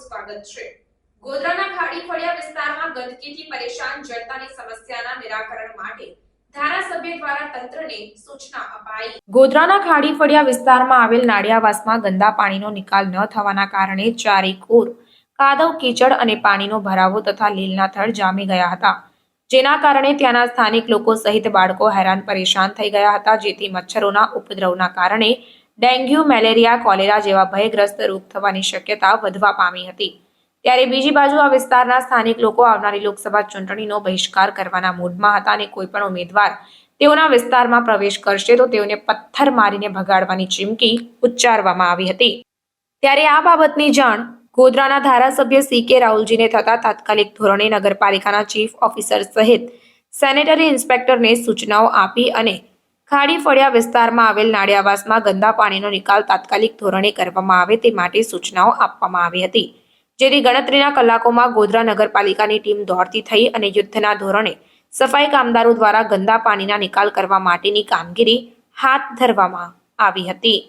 સ્વાગત છે. ગોધરાના ખાડી ફળિયા વિસ્તારમાં ગંદકીથી પરેશાન જનતાની સમસ્યાના નિરાકરણ માટે ગોધરાના ખાડી ફળિયા વિસ્તારમાં આવેલ નાળિયાવાસમાં ગંદા પાણીનો નિકાલ ન થવાના કારણે ચારે કોર, કાદવ, કીચડ અને પાણીનો ભરાવો તથા લીલના થડ જામી ગયા હતા. જેના કારણે ત્યાંના સ્થાનિક લોકો સહિત બાળકો હેરાન પરેશાન થઈ ગયા હતા, જેથી મચ્છરોના ઉપદ્રવના કારણે ડેન્ગ્યુ, મેલેરિયા, કોલેરા જેવા ભયગ્રસ્ત રોગ થવાની શક્યતા વધવા પામી હતી. ત્યારે બીજી બાજુ આ વિસ્તારના સ્થાનિક લોકો આવનારી લોકસભા ચૂંટણીનો બહિષ્કાર કરવાના મૂડમાં હતા અને કોઈ પણ ઉમેદવાર તેઓના વિસ્તારમાં પ્રવેશ કરશે તો તેઓને પથ્થર મારીને ભગાડવાની ચીમકી ઉચ્ચારવામાં આવી હતી. ત્યારે આ બાબતની જાણ ગોધરાના ધારાસભ્ય સી કે રાહુલજીને થતા તાત્કાલિક ધોરણે નગરપાલિકાના ચીફ ઓફિસર સહિત સેનેટરી ઇન્સ્પેક્ટરને સૂચનાઓ આપી અને ખાડી ફળિયા વિસ્તારમાં આવેલ નાડિયાવાસમાં ગંદા પાણીનો નિકાલ તાત્કાલિક ધોરણે કરવામાં આવે તે માટે સૂચનાઓ આપવામાં આવી હતી. જેથી ગણતરીના કલાકોમાં ગોધરા નગરપાલિકાની ટીમ દોડતી થઈ અને યુદ્ધના ધોરણે સફાઈ કામદારો દ્વારા ગંદા પાણીના નિકાલ કરવા માટેની કામગીરી હાથ ધરવામાં આવી હતી.